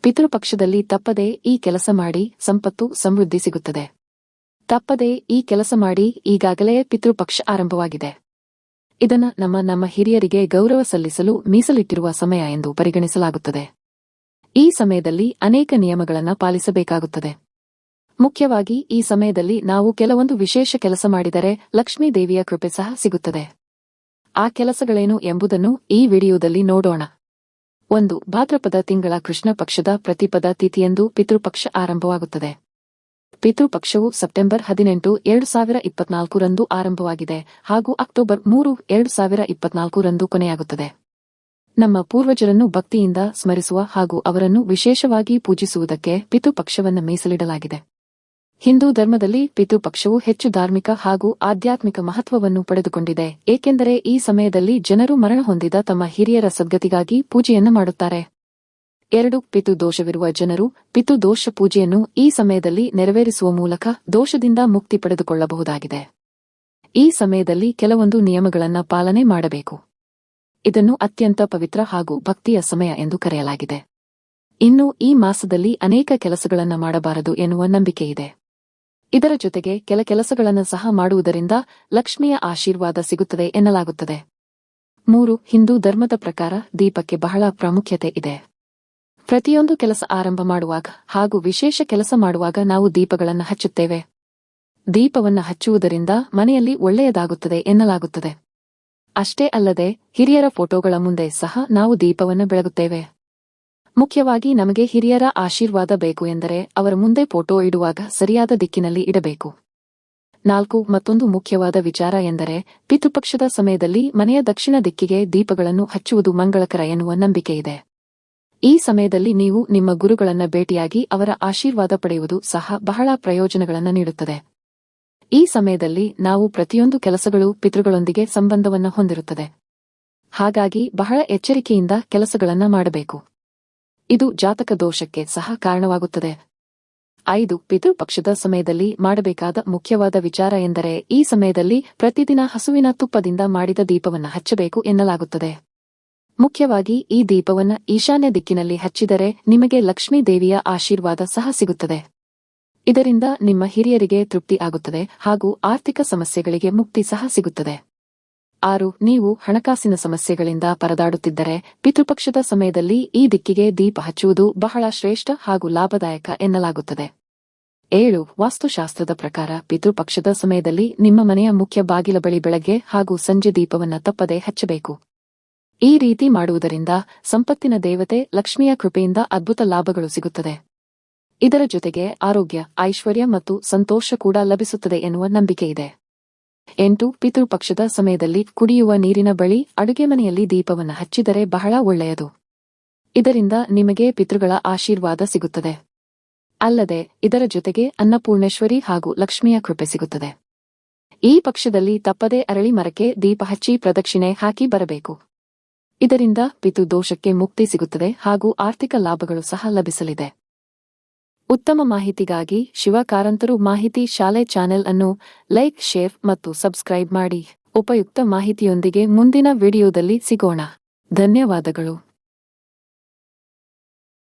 ಪಿತೃಪಕ್ಷದಲ್ಲಿ ತಪ್ಪದೆ ಈ ಕೆಲಸ ಮಾಡಿ ಸಂಪತ್ತು ಸಮೃದ್ಧಿ ಸಿಗುತ್ತದೆ. ತಪ್ಪದೆ ಈ ಕೆಲಸ ಮಾಡಿ ಈಗಾಗಲೇ ಪಿತೃಪಕ್ಷ ಆರಂಭವಾಗಿದೆ. ಇದನ್ನ ನಮ್ಮ ನಮ್ಮ ಹಿರಿಯರಿಗೆ ಗೌರವ ಸಲ್ಲಿಸಲು ಮೀಸಲಿಟ್ಟಿರುವ ಸಮಯ ಎಂದು ಪರಿಗಣಿಸಲಾಗುತ್ತದೆ. ಈ ಸಮಯದಲ್ಲಿ ಅನೇಕ ನಿಯಮಗಳನ್ನು ಪಾಲಿಸಬೇಕಾಗುತ್ತದೆ. ಮುಖ್ಯವಾಗಿ ಈ ಸಮಯದಲ್ಲಿ ನಾವು ಕೆಲವೊಂದು ವಿಶೇಷ ಕೆಲಸ ಮಾಡಿದರೆ ಲಕ್ಷ್ಮೀದೇವಿಯ ಕೃಪೆ ಸಹ ಸಿಗುತ್ತದೆ. ಆ ಕೆಲಸಗಳೇನು ಎಂಬುದನ್ನು ಈ ವಿಡಿಯೋದಲ್ಲಿ ನೋಡೋಣ. ಒಂದು ಭಾದ್ರಪದ ತಿಂಗಳ ಕೃಷ್ಣ ಪಕ್ಷದ ಪ್ರತಿಪದ ತಿಥಿಯಂದು ಪಿತೃಪಕ್ಷ ಆರಂಭವಾಗುತ್ತದೆ. ಪಿತೃಪಕ್ಷವು ಸೆಪ್ಟೆಂಬರ್ ಹದಿನೆಂಟು, ಎರಡು ಸಾವಿರ ಇಪ್ಪತ್ನಾಲ್ಕರಂದು ಆರಂಭವಾಗಿದೆ ಹಾಗೂ ಅಕ್ಟೋಬರ್ ಮೂರು, ಎರಡು ಸಾವಿರ ಇಪ್ಪತ್ನಾಲ್ಕರಂದು ಕೊನೆಯಾಗುತ್ತದೆ. ನಮ್ಮ ಪೂರ್ವಜರನ್ನು ಭಕ್ತಿಯಿಂದ ಸ್ಮರಿಸುವ ಹಾಗೂ ಅವರನ್ನು ವಿಶೇಷವಾಗಿ ಪೂಜಿಸುವುದಕ್ಕೆ ಪಿತೃಪಕ್ಷವನ್ನು ಮೀಸಲಿಡಲಾಗಿದೆ ಹಿಂದೂ ಧರ್ಮದಲ್ಲಿ ಪಿತೃಪಕ್ಷವು ಹೆಚ್ಚು ಧಾರ್ಮಿಕ ಹಾಗೂ ಆಧ್ಯಾತ್ಮಿಕ ಮಹತ್ವವನ್ನು ಪಡೆದುಕೊಂಡಿದೆ, ಏಕೆಂದರೆ ಈ ಸಮಯದಲ್ಲಿ ಜನರು ಮರಣ ಹೊಂದಿದ ತಮ್ಮ ಹಿರಿಯರ ಸದ್ಗತಿಗಾಗಿ ಪೂಜೆಯನ್ನು ಮಾಡುತ್ತಾರೆ. ಎರಡು ಪಿತು ದೋಷವಿರುವ ಜನರು ಪಿತು ದೋಷ ಪೂಜೆಯನ್ನು ಈ ಸಮಯದಲ್ಲಿ ನೆರವೇರಿಸುವ ಮೂಲಕ ದೋಷದಿಂದ ಮುಕ್ತಿ ಪಡೆದುಕೊಳ್ಳಬಹುದಾಗಿದೆ. ಈ ಸಮಯದಲ್ಲಿ ಕೆಲವೊಂದು ನಿಯಮಗಳನ್ನು ಪಾಲನೆ ಮಾಡಬೇಕು. ಇದನ್ನು ಅತ್ಯಂತ ಪವಿತ್ರ ಹಾಗೂ ಭಕ್ತಿಯ ಸಮಯ ಎಂದು ಕರೆಯಲಾಗಿದೆ. ಇನ್ನು ಈ ಮಾಸದಲ್ಲಿ ಅನೇಕ ಕೆಲಸಗಳನ್ನು ಮಾಡಬಾರದು ಎನ್ನುವ ನಂಬಿಕೆಯಿದೆ ಇದರ ಜೊತೆಗೆ ಕೆಲ ಕೆಲಸಗಳನ್ನು ಸಹ ಮಾಡುವುದರಿಂದ ಲಕ್ಷ್ಮಿಯ ಆಶೀರ್ವಾದ ಸಿಗುತ್ತದೆ ಎನ್ನಲಾಗುತ್ತದೆ. ಮೂರು, ಹಿಂದೂ ಧರ್ಮದ ಪ್ರಕಾರ ದೀಪಕ್ಕೆ ಬಹಳ ಪ್ರಾಮುಖ್ಯತೆ ಇದೆ. ಪ್ರತಿಯೊಂದು ಕೆಲಸ ಆರಂಭ ಮಾಡುವಾಗ ಹಾಗೂ ವಿಶೇಷ ಕೆಲಸ ಮಾಡುವಾಗ ನಾವು ದೀಪಗಳನ್ನು ಹಚ್ಚುತ್ತೇವೆ. ದೀಪವನ್ನು ಹಚ್ಚುವುದರಿಂದ ಮನೆಯಲ್ಲಿ ಒಳ್ಳೆಯದಾಗುತ್ತದೆ ಎನ್ನಲಾಗುತ್ತದೆ. ಅಷ್ಟೇ ಅಲ್ಲದೆ ಹಿರಿಯರ ಫೋಟೋಗಳ ಮುಂದೆ ಸಹ ನಾವು ದೀಪವನ್ನು ಬೆಳಗುತ್ತೇವೆ. ಮುಖ್ಯವಾಗಿ ನಮಗೆ ಹಿರಿಯರ ಆಶೀರ್ವಾದ ಬೇಕು ಎಂದರೆ ಅವರ ಮುಂದೆ ಫೋಟೋ ಇಡುವಾಗ ಸರಿಯಾದ ದಿಕ್ಕಿನಲ್ಲಿ ಇಡಬೇಕು. ನಾಲ್ಕು ಮತ್ತೊಂದು ಮುಖ್ಯವಾದ ವಿಚಾರ ಎಂದರೆ ಪಿತೃಪಕ್ಷದ ಸಮಯದಲ್ಲಿ ಮನೆಯ ದಕ್ಷಿಣ ದಿಕ್ಕಿಗೆ ದೀಪಗಳನ್ನು ಹಚ್ಚುವುದು ಮಂಗಳಕರ ಎನ್ನುವ ನಂಬಿಕೆಯಿದೆ ಈ ಸಮಯದಲ್ಲಿ ನೀವು ನಿಮ್ಮ ಗುರುಗಳನ್ನು ಭೇಟಿಯಾಗಿ ಅವರ ಆಶೀರ್ವಾದ ಪಡೆಯುವುದು ಸಹ ಬಹಳ ಪ್ರಯೋಜನಗಳನ್ನು ನೀಡುತ್ತದೆ. ಈ ಸಮಯದಲ್ಲಿ ನಾವು ಪ್ರತಿಯೊಂದು ಕೆಲಸಗಳು ಪಿತೃಗಳೊಂದಿಗೆ ಸಂಬಂಧವನ್ನು ಹೊಂದಿರುತ್ತದೆ. ಹಾಗಾಗಿ ಬಹಳ ಎಚ್ಚರಿಕೆಯಿಂದ ಕೆಲಸಗಳನ್ನು ಮಾಡಬೇಕು. ಇದು ಜಾತಕ ದೋಷಕ್ಕೆ ಸಹ ಕಾರಣವಾಗುತ್ತದೆ. ಐದು ಪಿತೃಪಕ್ಷದ ಸಮಯದಲ್ಲಿ ಮಾಡಬೇಕಾದ ಮುಖ್ಯವಾದ ವಿಚಾರ ಎಂದರೆ ಈ ಸಮಯದಲ್ಲಿ ಪ್ರತಿದಿನ ಹಸುವಿನ ತುಪ್ಪದಿಂದ ಮಾಡಿದ ದೀಪವನ್ನು ಹಚ್ಚಬೇಕು ಎನ್ನಲಾಗುತ್ತದೆ. ಮುಖ್ಯವಾಗಿ ಈ ದೀಪವನ್ನ ಈಶಾನ್ಯ ದಿಕ್ಕಿನಲ್ಲಿ ಹಚ್ಚಿದರೆ ನಿಮಗೆ ಲಕ್ಷ್ಮೀ ದೇವಿಯ ಆಶೀರ್ವಾದ ಸಹ ಸಿಗುತ್ತದೆ. ಇದರಿಂದ ನಿಮ್ಮ ಹಿರಿಯರಿಗೆ ತೃಪ್ತಿ ಆಗುತ್ತದೆ ಹಾಗೂ ಆರ್ಥಿಕ ಸಮಸ್ಯೆಗಳಿಗೆ ಮುಕ್ತಿ ಸಹ ಸಿಗುತ್ತದೆ. ಆರು, ನೀವು ಹಣಕಾಸಿನ ಸಮಸ್ಯೆಗಳಿಂದ ಪರದಾಡುತ್ತಿದ್ದರೆ ಪಿತೃಪಕ್ಷದ ಸಮಯದಲ್ಲಿ ಈ ದಿಕ್ಕಿಗೆ ದೀಪ ಹಚ್ಚುವುದು ಬಹಳ ಶ್ರೇಷ್ಠ ಹಾಗೂ ಲಾಭದಾಯಕ ಎನ್ನಲಾಗುತ್ತದೆ. ಏಳು, ವಾಸ್ತುಶಾಸ್ತ್ರದ ಪ್ರಕಾರ ಪಿತೃಪಕ್ಷದ ಸಮಯದಲ್ಲಿ ನಿಮ್ಮ ಮನೆಯ ಮುಖ್ಯ ಬಾಗಿಲ ಬಳಿ ಬೆಳಗ್ಗೆ ಹಾಗೂ ಸಂಜೆ ದೀಪವನ್ನ ತಪ್ಪದೆ ಹಚ್ಚಬೇಕು. ಈ ರೀತಿ ಮಾಡುವುದರಿಂದ ಸಂಪತ್ತಿನ ದೇವತೆ ಲಕ್ಷ್ಮಿಯ ಕೃಪೆಯಿಂದ ಅದ್ಭುತ ಲಾಭಗಳು ಸಿಗುತ್ತದೆ. ಇದರ ಜೊತೆಗೆ ಆರೋಗ್ಯ, ಐಶ್ವರ್ಯ ಮತ್ತು ಸಂತೋಷ ಕೂಡ ಲಭಿಸುತ್ತದೆ ಎನ್ನುವ ನಂಬಿಕೆಯಿದೆ ಎಂಟು, ಪಿತೃಪಕ್ಷದ ಸಮಯದಲ್ಲಿ ಕುಡಿಯುವ ನೀರಿನ ಬಳಿ ಅಡುಗೆ ಮನೆಯಲ್ಲಿ ದೀಪವನ್ನು ಹಚ್ಚಿದರೆ ಬಹಳ ಒಳ್ಳೆಯದು. ಇದರಿಂದ ನಿಮಗೆ ಪಿತೃಗಳ ಆಶೀರ್ವಾದ ಸಿಗುತ್ತದೆ. ಅಲ್ಲದೆ, ಇದರ ಜೊತೆಗೆ ಅನ್ನಪೂರ್ಣೇಶ್ವರಿ ಹಾಗೂ ಲಕ್ಷ್ಮಿಯ ಕೃಪೆ ಸಿಗುತ್ತದೆ. ಈ ಪಕ್ಷದಲ್ಲಿ ತಪ್ಪದೇ ಅರಳಿ ಮರಕ್ಕೆ ದೀಪ ಹಚ್ಚಿ ಪ್ರದಕ್ಷಿಣೆ ಹಾಕಿ ಬರಬೇಕು. ಇದರಿಂದ ಪಿತೃ ದೋಷಕ್ಕೆ ಮುಕ್ತಿ ಸಿಗುತ್ತದೆ ಹಾಗೂ ಆರ್ಥಿಕ ಲಾಭಗಳು ಸಹ ಲಭಿಸಲಿದೆ. ಉತ್ತಮ ಮಾಹಿತಿಗಾಗಿ ಶಿವಕಾರಂತರು ಮಾಹಿತಿ ಶಾಲೆ ಚಾನೆಲ್ ಅನ್ನು ಲೈಕ್, ಶೇರ್ ಮತ್ತು ಸಬ್ಸ್ಕ್ರೈಬ್ ಮಾಡಿ. ಉಪಯುಕ್ತ ಮಾಹಿತಿಯೊಂದಿಗೆ ಮುಂದಿನ ವಿಡಿಯೋದಲ್ಲಿ ಸಿಗೋಣ. ಧನ್ಯವಾದಗಳು.